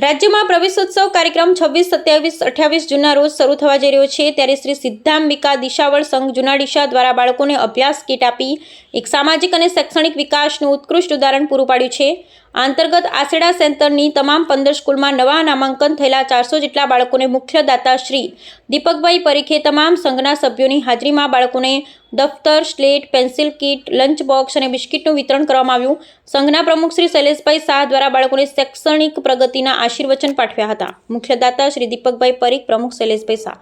રાજ્યમાં પ્રવેશોત્સવ કાર્યક્રમ છવ્વીસ, સત્યાવીસ, અઠ્યાવીસ જૂનના રોજ શરૂ થવા જઈ રહ્યો છે. ત્યારે શ્રી સિદ્ધાંબિકા દિશાવળ સંઘ જૂના ડીશા દ્વારા બાળકોને અભ્યાસ કીટ આપી એક સામાજિક અને શૈક્ષણિક વિકાસનું ઉત્કૃષ્ટ ઉદાહરણ પૂરું પાડ્યું છે. અંતર્ગત આસેડા સેન્ટરની તમામ પંદર સ્કૂલમાં નવા નામાંકન થયેલા ચારસો જેટલા બાળકોને મુખ્ય દાતા શ્રી દીપકભાઈ પરીખે તમામ સંઘના સભ્યોની હાજરીમાં બાળકોને દફતર, slate, pencil kit, lunch box અને બિસ્કિટનું વિતરણ કરવામાં આવ્યું. સંઘના પ્રમુખ શ્રી શૈલેષભાઈ શાહ દ્વારા બાળકોને શૈક્ષણિક પ્રગતિના આશીર્વચન પાઠવ્યા હતા. મુખ્ય દાતા શ્રી દીપકભાઈ પરીખ પ્રમુખ શૈલેષભાઈ શાહ.